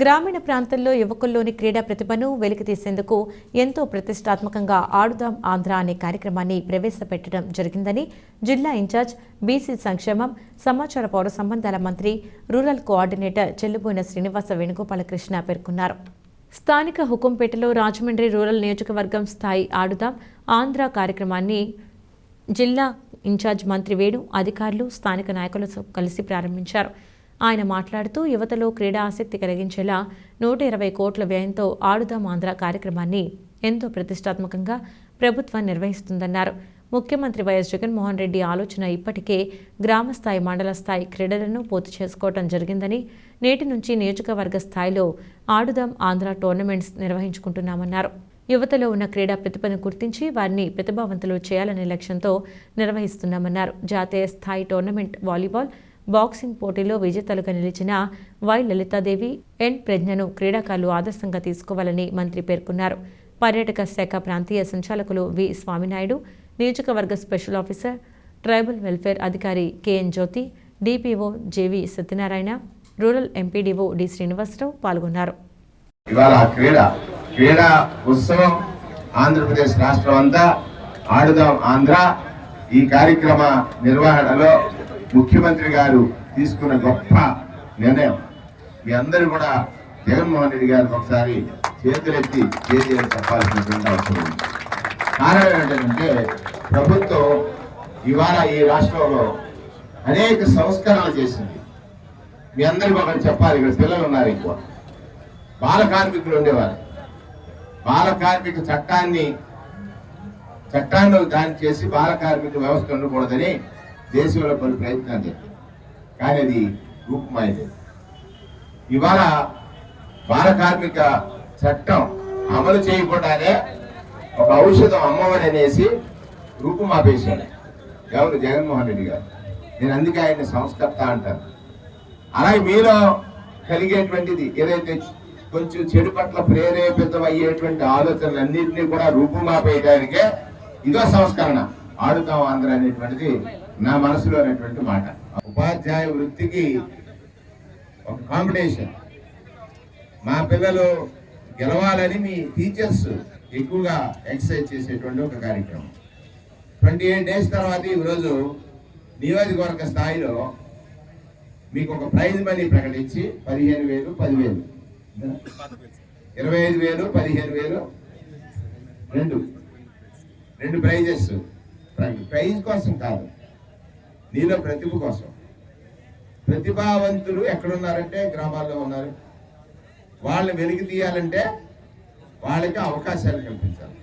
గ్రామీణ ప్రాంతాల్లో యువకుల్లోని క్రీడా ప్రతిభను వెలికితీసేందుకు ఎంతో ప్రతిష్టాత్మకంగా ఆడుదాం ఆంధ్ర అనే కార్యక్రమాన్ని ప్రవేశపెట్టడం జరిగిందని జిల్లా ఇన్ఛార్జ్ బీసీ సంక్షేమం సమాచార పౌర సంబంధాల మంత్రి రూరల్ కోఆర్డినేటర్ చెల్లుబోయిన శ్రీనివాస వేణుగోపాలకృష్ణ పేర్కొన్నారు. స్థానిక హుకుంపేటలో రాజమండ్రి రూరల్ నియోజకవర్గం స్థాయి ఆడుదాం ఆంధ్ర కార్యక్రమాన్ని జిల్లా ఇన్ఛార్జ్ మంత్రి వేణు అధికారులు స్థానిక నాయకులతో కలిసి ప్రారంభించారు. ఆయన మాట్లాడుతూ యువతలో క్రీడా ఆసక్తి కలిగించేలా నూట ఇరవై కోట్ల వ్యయంతో ఆడుదాం ఆంధ్ర కార్యక్రమాన్ని ఎంతో ప్రతిష్టాత్మకంగా ప్రభుత్వం నిర్వహిస్తుందన్నారు. ముఖ్యమంత్రి వైఎస్ జగన్మోహన్ రెడ్డి ఆలోచన ఇప్పటికే గ్రామ స్థాయి మండల స్థాయి క్రీడలను పూర్తి చేసుకోవటం జరిగిందని నేటి నుంచి నియోజకవర్గ స్థాయిలో ఆడుదాం ఆంధ్ర టోర్నమెంట్స్ నిర్వహించుకుంటున్నామన్నారు. యువతలో ఉన్న క్రీడా ప్రతిభను గుర్తించి వారిని ప్రతిభావంతులు చేయాలనే లక్ష్యంతో నిర్వహిస్తున్నామన్నారు. జాతీయ స్థాయి టోర్నమెంట్ వాలీబాల్ బాక్సింగ్ పోటీలో విజేతలుగా నిలిచిన వై లలితాదేవి ఎన్ ప్రజ్ఞను క్రీడాకారులు ఆదర్శంగా తీసుకోవాలని మంత్రి పేర్కొన్నారు. పర్యాటక శాఖ ప్రాంతీయ సంచాలకులు వి స్వామినాయుడు నియోజకవర్గ స్పెషల్ ఆఫీసర్ ట్రైబల్ వెల్ఫేర్ అధికారి K N Jyoti DPO J V Satyanarayana rural MPDO D Srinivasa Rao పాల్గొన్నారు. ఇవాళ క్రీడ ఉత్సవం ఆంధ్రప్రదేశ్ రాష్ట్రం అంతా ఆడుదాం ఆంధ్ర ఈ కార్యక్రమ నిర్వహణలో ముఖ్యమంత్రి గారు తీసుకున్న గొప్ప నిర్ణయం. మీ అందరూ కూడా జగన్మోహన్ రెడ్డి గారికి ఒకసారి చేతులెత్తి చేతి చెప్పాల్సినటువంటి అవసరం ఉంది. కారణం ఏంటంటే ప్రభుత్వం ఇవాళ ఈ రాష్ట్రంలో అనేక సంస్కరణలు చేసింది. మీ అందరికీ ఒకటి చెప్పాలి ఇక్కడ పిల్లలు ఉన్నారు ఎక్కువ. బాల కార్మికులు ఉండేవారు. బాల కార్మిక చట్టాన్ని చట్టాన్ని దాన్ని చేసి బాల కార్మిక వ్యవస్థ ఉండకూడదని దేశంలో పలు ప్రయత్నాలు జరిగాయి. కానీ అది రూపుమాయలేదు. ఇవాళ బాల కార్మిక చట్టం అమలు చేయకుండానే ఒక ఔషధం అమ్మఒడి అనేసి రూపుమాపేశాడు. ఎవరు? జగన్మోహన్ రెడ్డి గారు. నేను అందుకే ఆయన్ని సంస్కర్త అంటాను. అలాగే మీలో కలిగేటువంటిది ఏదైతే కొంచెం చెడు పట్ల ప్రేరేపితమయ్యేటువంటి ఆలోచనలన్నింటినీ కూడా రూపుమాపేయడానికే ఇదో సంస్కరణ. ఆడుతాం ఆంధ్ర అనేటువంటిది నా మనసులో అనేటువంటి మాట. ఉపాధ్యాయ వృత్తికి ఒక కాంపిటీషన్ మా పిల్లలు గెలవాలని మీ టీచర్స్ ఎక్కువగా ఎక్సర్సైజ్ చేసేటువంటి ఒక కార్యక్రమం. ట్వంటీ ఎయిట్ డేస్ తర్వాత ఈరోజు నియోజకవర్గ స్థాయిలో మీకు ఒక ప్రైజ్ మనీ ప్రకటించి పదిహేను వేలు పదివేలు. ఇరవై ఐదు వేలు పదిహేను వేలు రెండు. రెండు ప్రైజెస్. ప్రైజ్ కోసం కాదు. నీలో ప్రతిభ కోసం. ప్రతిభావంతులు ఎక్కడున్నారంటే గ్రామాల్లో ఉన్నారు. వాళ్ళని వెలికి తీయాలంటే వాళ్ళకి అవకాశాలు కల్పించాలి.